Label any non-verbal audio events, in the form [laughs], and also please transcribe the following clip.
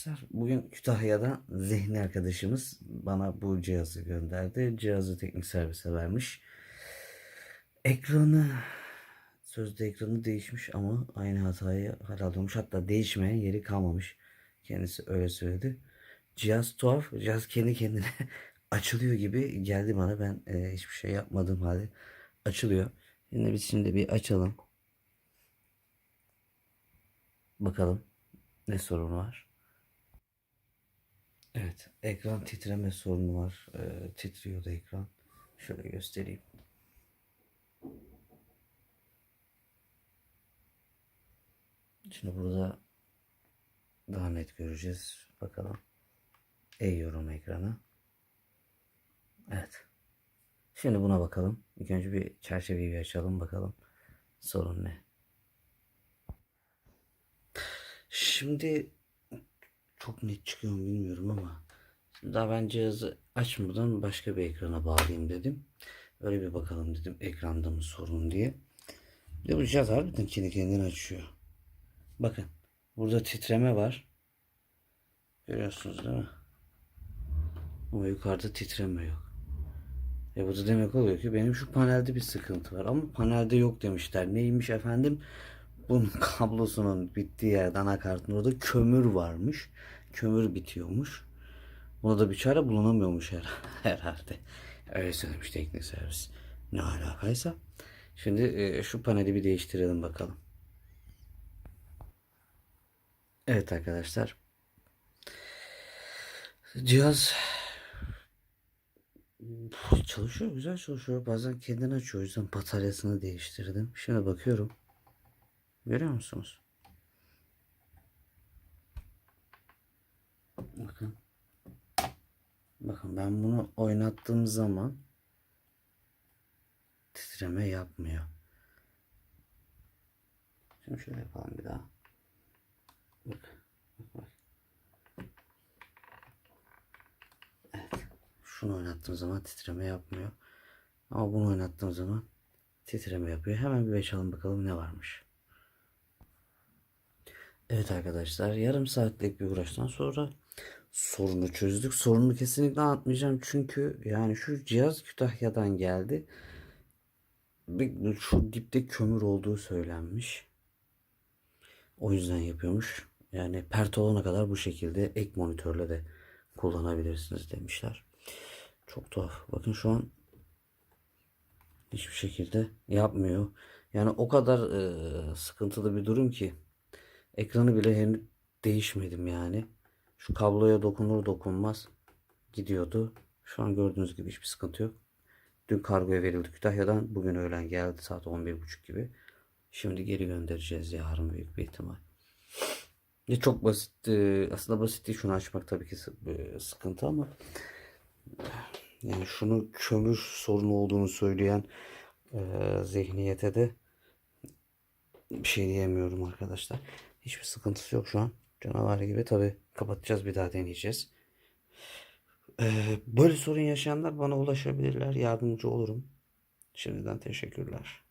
arkadaşlar. Bugün Kütahya'dan Zihni arkadaşımız bana bu cihazı gönderdi. Cihazı teknik servise vermiş. Ekranı sözde ekranı değişmiş ama aynı hatayı herhalde olmuş. Hatta değişmeyen yeri kalmamış. Kendisi öyle söyledi. Cihaz tuhaf. Cihaz kendi kendine [laughs] açılıyor gibi geldi bana. Ben e, hiçbir şey yapmadığım halde açılıyor. Şimdi biz şimdi bir açalım. Bakalım ne sorunu var. Evet, ekran titreme sorunu var. Ee, titriyordu ekran. Şöyle göstereyim. Şimdi burada daha net göreceğiz. Bakalım. Eğiyorum ekranı. Evet. Şimdi buna bakalım. İlk önce bir çerçeveyi bir açalım bakalım. Sorun ne? Şimdi çok net çıkıyor mu bilmiyorum ama daha ben cihazı açmadan başka bir ekrana bağlayayım dedim. Öyle bir bakalım dedim ekranda mı sorun diye. Bir de bu cihaz harbiden kendi kendine açıyor. Bakın burada titreme var. Görüyorsunuz değil mi? Ama yukarıda titreme yok. E bu da demek oluyor ki benim şu panelde bir sıkıntı var. Ama panelde yok demişler. Neymiş efendim? Bunun kablosunun bittiği yerde anakartın orada kömür varmış. Kömür bitiyormuş. Buna da bir çare bulunamıyormuş her, [laughs] herhalde. Öyle söylemiş teknik servis. Ne alakaysa. Şimdi e, şu paneli bir değiştirelim bakalım. Evet arkadaşlar. Cihaz çalışıyor, güzel çalışıyor. Bazen kendini açıyor. O yüzden bataryasını değiştirdim. Şimdi bakıyorum. Görüyor musunuz? Bakın. Bakın ben bunu oynattığım zaman titreme yapmıyor. Şimdi şöyle yapalım bir daha. Bak. Bak bak. Evet. Şunu oynattığım zaman titreme yapmıyor. Ama bunu oynattığım zaman titreme yapıyor. Hemen bir açalım bakalım ne varmış. Evet arkadaşlar yarım saatlik bir uğraştan sonra sorunu çözdük. Sorunu kesinlikle anlatmayacağım çünkü yani şu cihaz Kütahya'dan geldi. Şu dipte kömür olduğu söylenmiş. O yüzden yapıyormuş. Yani pert olana kadar bu şekilde ek monitörle de kullanabilirsiniz demişler. Çok tuhaf. Bakın şu an hiçbir şekilde yapmıyor. Yani o kadar e, sıkıntılı bir durum ki ekranı bile henüz değişmedim yani. Şu kabloya dokunur dokunmaz gidiyordu. Şu an gördüğünüz gibi hiçbir sıkıntı yok. Dün kargoya verildi Kütahya'dan. Bugün öğlen geldi saat 11.30 gibi. Şimdi geri göndereceğiz yarın büyük bir ihtimal. Ya çok basit. e, Aslında basit değil. Şunu açmak tabii ki e, sıkıntı ama yani şunu kömür sorunu olduğunu söyleyen e, zihniyete de bir şey diyemiyorum arkadaşlar. Hiçbir sıkıntısı yok şu an. Canavar gibi tabii kapatacağız bir daha deneyeceğiz. Ee, böyle sorun yaşayanlar bana ulaşabilirler. Yardımcı olurum. Şimdiden teşekkürler.